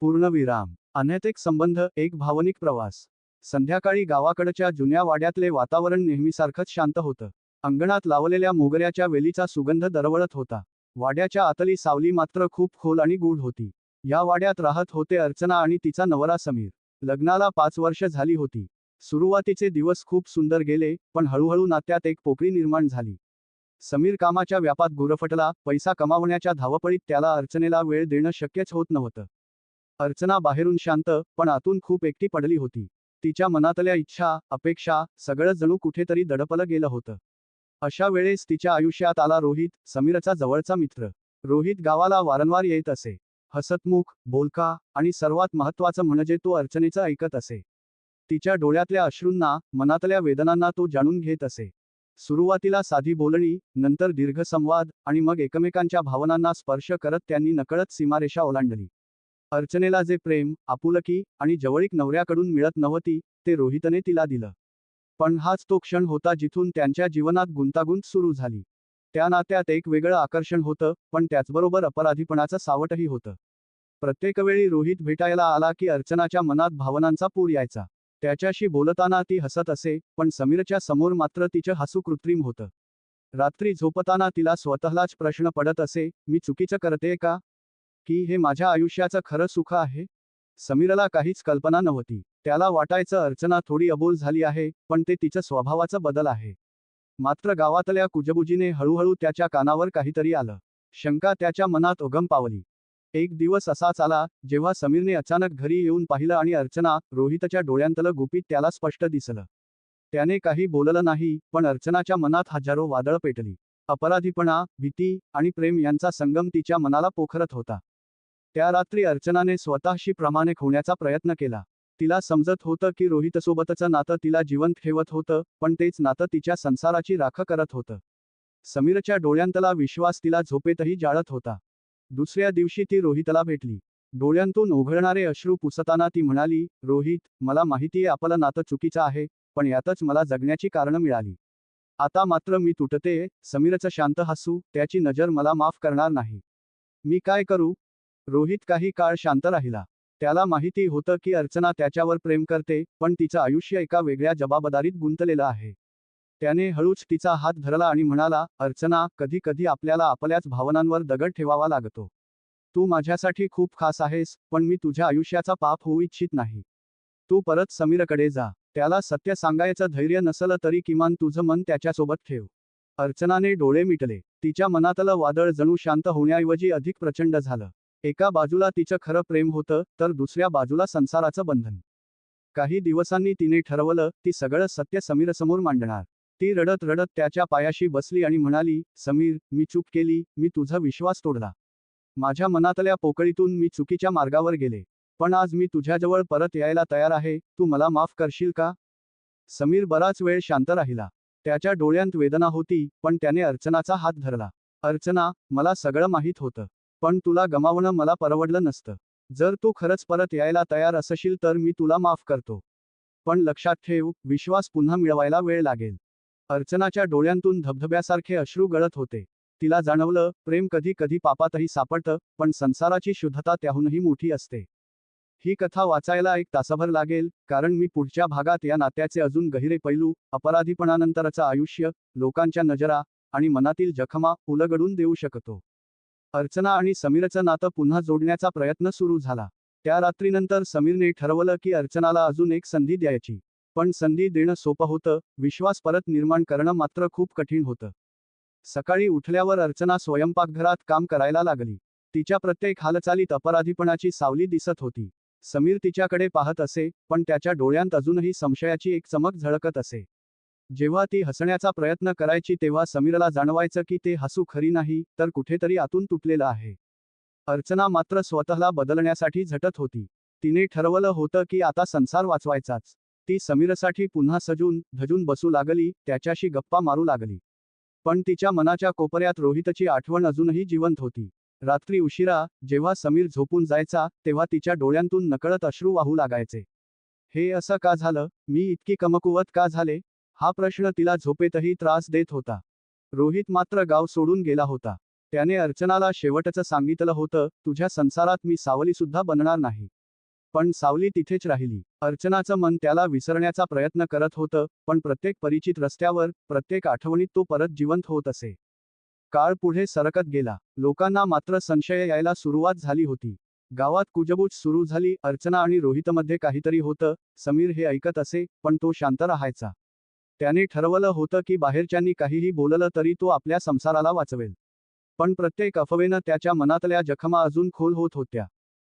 पूर्णविराम अनैतिक संबंध एक भावनिक प्रवास. संध्याकाळी गावाकडच्या जुन्या वाड्यातले वातावरण नेहमीसारखंच शांत होतं. अंगणात लावलेल्या मोगऱ्याच्या वेलीचा सुगंध दरवळत होता. वाड्याच्या आतली सावली मात्र खूप खोल आणि गूढ होती. या वाड्यात राहत होते अर्चना आणि तिचा नवरा समीर. लग्नाला पाच वर्ष झाली होती. सुरुवातीचे दिवस खूप सुंदर गेले पण हळूहळू नात्यात एक पोकळी निर्माण झाली. समीर कामाच्या व्यापात गुरफटला पैसा कमावण्याच्या धावपळीत त्याला अर्चनेला वेळ देणं शक्यच होत नव्हतं. अर्चना बाहेरून शांत पण आतून खूप एकटी पडली होती. तिच्या मनातल्या इच्छा अपेक्षा सगळं जणू कुठेतरी दडपलं गेलं होतं. अशा वेळेस तिच्या आयुष्यात आला रोहित समीरचा जवळचा मित्र. रोहित गावाला वारंवार येत असे. हसतमुख बोलका आणि सर्वात महत्त्वाचं म्हणजे तो अर्चनेचं ऐकत असे. तिच्या डोळ्यातल्या अश्रूंना मनातल्या वेदनांना तो जाणून घेत असे. सुरुवातीला साधी बोलणी नंतर दीर्घ संवाद आणि मग एकमेकांच्या भावनांना स्पर्श करत त्यांनी नकळत सीमारेषा ओलांडली. अर्चनेला जे प्रेम आपुलकी आणि जवळीक नवऱ्याकडून मिळत नव्हती ते रोहितने तिला दिलं. पण हाच तो क्षण होता जिथून त्यांच्या जीवनात गुंतागुंत सुरू झाली. त्या नात्यात एक वेगळं आकर्षण होतं पण त्याचबरोबर अपराधीपणाचं सावटही होतं. प्रत्येक वेळी रोहित भेटायला आला की अर्चनाच्या मनात भावनांचा पूर यायचा. त्याच्याशी बोलताना ती हसत असे पण समीरच्या समोर मात्र तिचं हसू कृत्रिम होतं. रात्री झोपताना तिला स्वतःलाच प्रश्न पडत असे मी चुकीचं करते का? की हे माझ्या आयुष्याचं खरं सुख आहे? समीरला काहीच कल्पना नव्हती. त्याला वाटायचं अर्चना थोडी अबोल झाली आहे पण ते तिचं स्वभावाचं बदल आहे. मात्र गावातल्या कुजबुजीने हळूहळू त्याच्या कानावर काहीतरी आलं. शंका त्याच्या मनात उगम पावली. एक दिवस असाच आला जेव्हा समीरने अचानक घरी येऊन पाहिलं आणि अर्चना रोहितच्या डोळ्यांतलं गुपित त्याला स्पष्ट दिसलं. त्याने काही बोललं नाही पण अर्चनाच्या मनात हजारो वादळ पेटली. अपराधीपणा भीती आणि प्रेम यांचा संगम तिच्या मनाला पोखरत होता. त्या रात्री अर्चनाने स्वतःशी प्रामाणिक होण्याचा प्रयत्न केला. तिला समजत होतं की रोहितसोबतचं नातं तिला जिवंत ठेवत होतं पण तेच नातं तिच्या संसाराची राख करत होतं. समीरच्या डोळ्यांतला विश्वास तिला झोपेतही जाळत होता. दुसऱ्या दिवशी ती रोहितला भेटली. डोळ्यांतून ओघळणारे अश्रू पुसताना ती म्हणाली रोहित मला माहितीये आपलं नातं चुकीचं आहे पण यातच मला जगण्याची कारणं मिळाली. आता मात्र मी तुटते समीरचं शांत हसू त्याची नजर मला माफ करणार नाही. मी काय करू? रोहित काही काळ शांत राहिला. त्याला माहिती होतं की अर्चना त्याच्यावर प्रेम करते पण तिचं आयुष्य एका वेगळ्या जबाबदारीत गुंतलेलं आहे. त्याने हळूच तिचा हात धरला आणि म्हणाला अर्चना कधी कधी आपल्याला आपल्याच भावनांवर दगड ठेवावा लागतो. तू माझ्यासाठी खूप खास आहेस पण मी तुझ्या आयुष्याचा पाप होऊ इच्छित नाही. तू परत समीरकडे जा. त्याला सत्य सांगायचं धैर्य नसलं तरी किमान तुझं मन त्याच्यासोबत ठेव. अर्चनाने डोळे मिटले. तिच्या मनातलं वादळ जणू शांत होण्याऐवजी अधिक प्रचंड झालं. एका बाजूला तिचं खरं प्रेम होतं तर दुसऱ्या बाजूला संसाराचं बंधन. काही दिवसांनी तिने ठरवलं ती सगळं सत्य समीरसमोर मांडणार. ती रडत रडत त्याच्या पायाशी बसली आणि म्हणाली समीर मी चूक केली मी तुझा विश्वास तोडला. माझ्या मनातल्या पोकळीतून मी चुकीच्या मार्गावर गेले. पण आज मी तुझ्याजवळ परत यायला तयार आहे तू मला माफ करशील का? समीर बराच वेळ शांत राहिला. त्याच्या डोळ्यांत वेदना होती पण त्याने अर्चनाचा हात धरला. अर्चना मला सगळं माहीत होतं. पण तुला गमावणं मला परवडलं नसतं. जर तू खरंच परत यायला तयार असशील तर मी तुला माफ करतो. पण लक्षात ठेव विश्वास पुन्हा मिळवायला वेळ लागेल. अर्चनाच्या डोळ्यांतून धबधब्यासारखे अश्रू गळत होते. तिला जाणवलं प्रेम कधी कधी पापातही सापडतं पण संसाराची शुद्धता त्याहूनही मोठी असते. ही कथा वाचायला एक तासभर लागेल कारण मी पुढच्या भागात या नात्याचे अजून गहिरे पैलू अपराधीपणानंतरचं आयुष्य लोकांच्या नजरा आणि मनातील जखमा उलगडून देऊ शकतो. अर्चना आणि समीरचं नातं पुन्हा जोडण्याचा प्रयत्न सुरू झाला. त्या रात्रीनंतर समीरने ठरवलं की अर्चनाला अजून एक संधी द्यायची. पण संधी देणं सोपं होतं विश्वास परत निर्माण करणं मात्र खूप कठीण होतं. सकाळी उठल्यावर अर्चना स्वयंपाकघरात काम करायला लागली. तिच्या प्रत्येक हालचालीत अपराधीपणाची सावली दिसत होती. समीर तिच्याकडे पाहत असे पण त्याच्या डोळ्यांत अजूनही संशयाची एक चमक झळकत असे. जेव्हा ती हसण्याचा प्रयत्न करायची तेव्हा समीरला जाणवायचं की ते हसू खरी नाही तर कुठेतरी आतून तुटलेलं आहे. अर्चना मात्र स्वतःला बदलण्यासाठी झटत होती. तिने ठरवलं होतं की आता संसार वाचवायचाच. ती समीरसाठी पुन्हा सजून धजून बसू लागली त्याच्याशी गप्पा मारू लागली. पण तिच्या मनाच्या कोपऱ्यात रोहितची आठवण अजूनही जिवंत होती. रात्री उशिरा जेव्हा समीर झोपून जायचा तेव्हा तिच्या डोळ्यांतून नकळत अश्रू वाहू लागायचे. हे असं का झालं? मी इतकी कमकुवत का झाले? हा प्रश्न तिला झोपेतही त्रास देत होता. रोहित मात्र गाव सोडून गेला होता. त्याने अर्चनाला शेवटचं सांगितलं होतं तुझ्या संसारात मी सावली सुद्धा बनणार नाही. पण सावली तिथेच राहिली. अर्चनाचं मन त्याला विसरण्याचा प्रयत्न करत होतं पण प्रत्येक परिचित रस्त्यावर प्रत्येक आठवणीत तो परत जिवंत होत असे. काळ पुढे सरकत गेला. लोकांना मात्र संशय यायला सुरुवात झाली होती. गावात कुजबूज सुरू झाली. अर्चना आणि रोहितमध्ये काहीतरी होतं. समीर हे ऐकत असे पण तो शांत राहायचा. त्याने ठरवलं होतं की बाहेरच्यांनी काहीही बोललं तरी तो आपल्या संसाराला वाचवेल. पण प्रत्येक अफवेनं त्याच्या मनातल्या जखमा अजून खोल होत होत्या.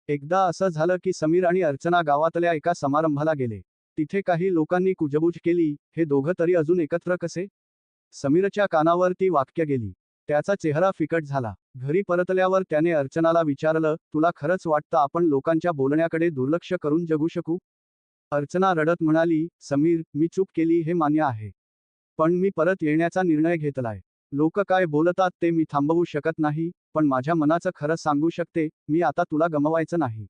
एकदा असं झालं की समीर आणि अर्चना गावातल्या एका समारंभाला गेले. तिथे काही लोकांनी कुजबूज केली हे दोघं तरी अजून एकत्र कसे? समीरच्या कानावर ती वाक्य गेली. त्याचा चेहरा फिकट झाला. घरी परतल्यावर त्याने अर्चनाला विचारलं तुला खरंच वाटतं आपण लोकांच्या बोलण्याकडे दुर्लक्ष करून जगू शकू? अर्चना रडत म्हणाली समीर मी चूक केली हे मान्य आहे. पण मी परत येण्याचा निर्णय घेतलाय. लोक काय बोलतात ते मी थांबवू शकत नाही पण माझ्या मनाचं खरं सांगू शकते मी आता तुला गमवायचं नाही.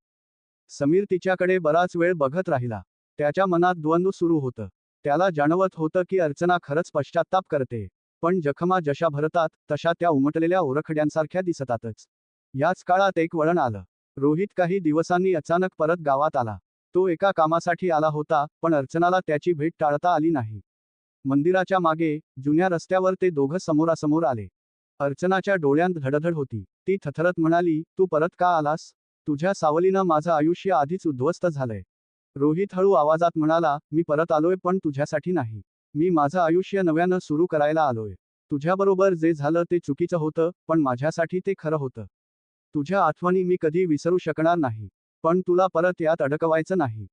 समीर तिच्याकडे बराच वेळ बघत राहिला. त्याच्या मनात द्वंद्व सुरू होतं. त्याला जाणवत होतं की अर्चना खरंच पश्चाताप करते. पण जखमा जशा भरतात तशा त्या उमटलेल्या ओरखड्यांसारख्या दिसतातच. याच काळात एक वळण आलं. रोहित काही दिवसांनी अचानक परत गावात आला. तो एका कामासाठी आला होता पण अर्चनाला त्याची भेट टाळता आली नाही. मंदिराच्या मागे जुन्या रस्त्यावर ते दोघं समोरासमोर आले. अर्चनाच्या डोळ्यांत धडधड होती. ती थथरत म्हणाली तू परत का आलास? तुझ्या सावलीनं माझं आयुष्य आधीच उद्ध्वस्त झालंय. रोहित हळू आवाजात म्हणाला मी परत आलोय पण तुझ्यासाठी नाही. मी माझं आयुष्य नव्यानं सुरू करायला आलोय. तुझ्याबरोबर जे झालं ते चुकीचं होतं पण माझ्यासाठी ते खरं होतं. तुझ्या आठवणी मी कधी विसरू शकणार नाही. पण तुला परत यात अडकवायचं नाही.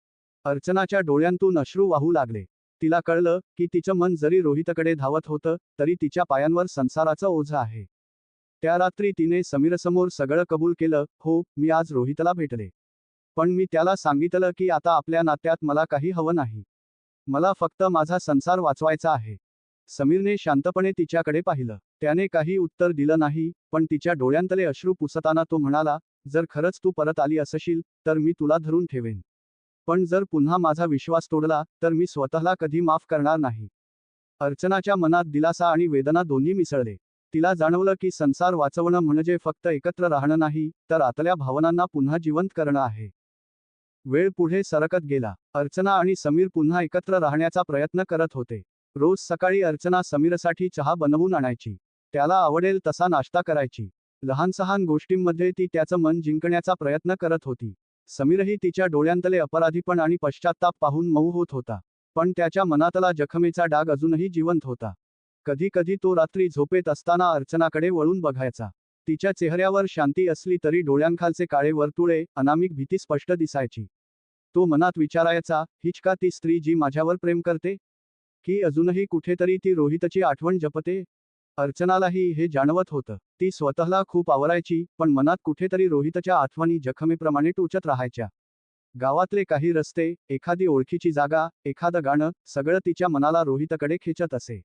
अर्चनाच्या डोळ्यांतून अश्रू वाहू लागले. तिला कळलं की तिचं मन जरी रोहितकडे धावत होतं तरी तिच्या पायांवर संसाराचं ओझं आहे. त्या रात्री तिने समीरसमोर सगळं कबूल केलं हो मी आज रोहितला भेटले. पण मी त्याला सांगितलं की आता आपल्या नात्यात मला काही हवं नाही. मला फक्त माझा संसार वाचवायचा आहे. समीरने शांतपणे तिच्याकडे पाहिलं. त्याने काही उत्तर दिलं नाही पण तिच्या डोळ्यांतले अश्रू पुसताना तो म्हणाला जर खरंच तू परत आली असशील तर मी तुला धरून ठेवेन. पण जर पुन्हा माझा विश्वास तोडला तर मी स्वतःला कधी माफ करणार नाही. अर्चनाच्या मनात दिलासा आणि वेदना दोन्ही मिसळले. तिला जाणवलं की संसार वाचवणं म्हणजे फक्त एकत्र राहणं नाही तर आतल्या भावनांना पुन्हा जिवंत करणं आहे. वेळ पुढे सरकत गेला. अर्चना आणि समीर पुन्हा एकत्र राहण्याचा प्रयत्न करत होते. रोज सकाळी अर्चना समीरसाठी चहा बनवून आणायची. त्याला आवडेल तसा नाश्ता करायची. लहान सहान गोष्टींमध्ये ती त्याचं मन जिंकण्याचा प्रयत्न करत होती. समीरही तिच्या डोळ्यांतले अपराधीपण आणि पश्चाताप पाहून मऊ होत होता. पण त्याच्या मनातला जखमेचा डाग अजूनही जिवंत होता. कधी कधी तो रात्री झोपेत असताना अर्चनाकडे वळून बघायचा. तिच्या चेहऱ्यावर शांती असली तरी डोळ्यांखालचे काळे वर्तुळे अनामिक भीती स्पष्ट दिसायची. तो मनात विचारायचा हिचका ती स्त्री जी माझ्यावर प्रेम करते? की अजूनही कुठेतरी ती रोहितची आठवण जपते? अर्चनालाही हे जाणवत होतं. ती स्वतःला खूप आवरायची पण मनात कुठेतरी रोहितच्या आठवणी जखमेप्रमाणे टोचत राहायच्या. गावातले काही रस्ते एखादी ओळखीची जागा एखादं गाणं सगळं तिच्या मनाला रोहितकडे खेचत असे.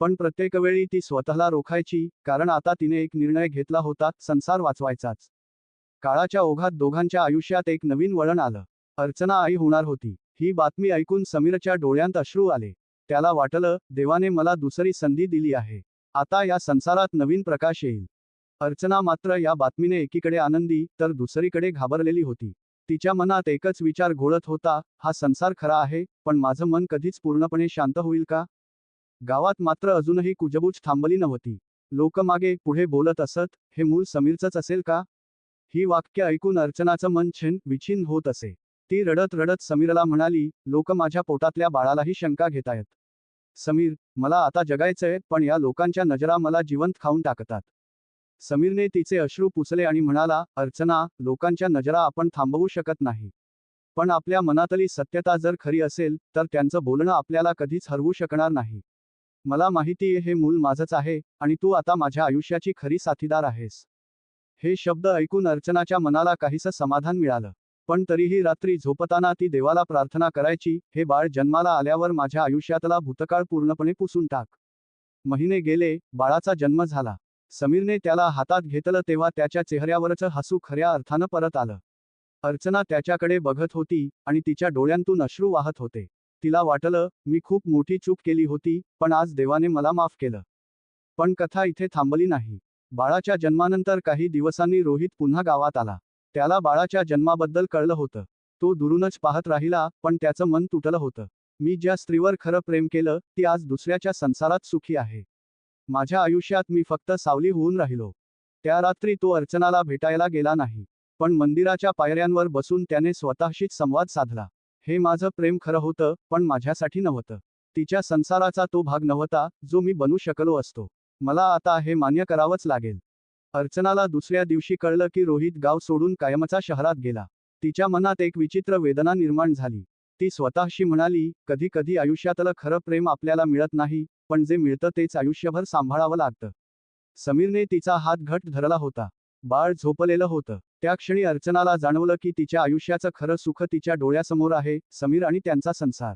पण प्रत्येक वेळी ती स्वतःला रोखायची कारण आता तिने एक निर्णय घेतला होता संसार वाचवायचाच. काळाच्या ओघात दोघांच्या आयुष्यात एक नवीन वळण आलं. अर्चना आई होणार होती. ही बातमी ऐकून समीरच्या डोळ्यांत अश्रू आले. त्याला वाटलं देवाने मला दुसरी संधी दिली आहे. आता या संसारात नवीन प्रकाश येईल. अर्चना मात्र या बातमीने एकीकडे आनंदी तर दुसरीकडे घाबरलेली होती. तिच्या मनात एकच विचार घोळत होता हा संसार खरा आहे पण माझं मन कधीच पूर्णपणे शांत होईल का? गावात मात्र अजूनही कुजबूज थांबली नव्हती. लोक मागे पुढे बोलत असत हे मूल समीरचंच असेल का? ही वाक्य ऐकून अर्चनाचं मन छिन विछिन्न होत असे. ती रडत रडत समीरला म्हणाली लोक माझ्या पोटातल्या बाळालाही शंका घेतायत. समीर मला आता जगायचंय पण या लोकांच्या नजरा मला जिवंत खाऊन टाकतात. समीरने तिचे अश्रू पुसले आणि म्हणाला अर्चना लोकांच्या नजरा आपण थांबवू शकत नाही. पण आपल्या मनातली सत्यता जर खरी असेल तर त्यांचं बोलणं आपल्याला कधीच हरवू शकणार नाही. मला माहितीये हे मूल माझंच आहे आणि तू आता माझ्या आयुष्याची खरी साथीदार आहेस. हे शब्द ऐकून अर्चनाच्या मनाला काहीसं समाधान मिळालं. पण तरीही रात्री झोपताना ती देवाला प्रार्थना करायची हे बाळ जन्माला आल्यावर माझ्या आयुष्यातला भूतकाळ पूर्णपणे पुसून टाक. महिने गेले बाळाचा जन्म झाला. समीरने त्याला हातात घेतलं तेव्हा त्याच्या चेहऱ्यावरचं हसू खऱ्या अर्थानं परत आलं. अर्चना त्याच्याकडे बघत होती आणि तिच्या डोळ्यांतून अश्रू वाहत होते. तिला वाटलं मी खूप मोठी चूक केली होती पण आज देवाने मला माफ केलं. पण कथा इथे थांबली नाही. बाळाच्या जन्मानंतर काही दिवसांनी रोहित पुन्हा गावात आला. त्याला बाळाच्या जन्माबद्दल कळलं होतं. तो दुरूनच पाहत राहिला पण त्याचं मन तुटलं होतं. मी ज्या स्त्रीवर खरं प्रेम केलं ती आज दुसऱ्याच्या संसारात सुखी आहे. माझ्या आयुष्यात मी फक्त सावली होऊन राहिलो. त्या रात्री तो अर्चनाला भेटायला गेला नाही पण मंदिराच्या पायऱ्यांवर बसून त्याने स्वतःशीच संवाद साधला. हे माझं प्रेम खरं होतं पण माझ्यासाठी नव्हतं. तिच्या संसाराचा तो भाग नव्हता जो मी बनू शकलो असतो. मला आता हे मान्य करावंच लागेल. अर्चनाला दुसऱ्या दिवशी कळलं की रोहित गाव सोडून कायमचा शहरात गेला. तिच्या मनात एक विचित्र वेदना निर्माण झाली. ती स्वतःशी म्हणाली कधी कधी आयुष्यातलं खरं प्रेम आपल्याला मिळत नाही पण जे मिळतं तेच आयुष्यभर सांभाळावं लागतं. समीरने तिचा हात घट धरला होता. बाळ झोपलेलं होतं. त्या क्षणी अर्चनाला जाणवलं की तिच्या आयुष्याचं खरं सुख तिच्या डोळ्यासमोर आहे समीर आणि त्यांचा संसार.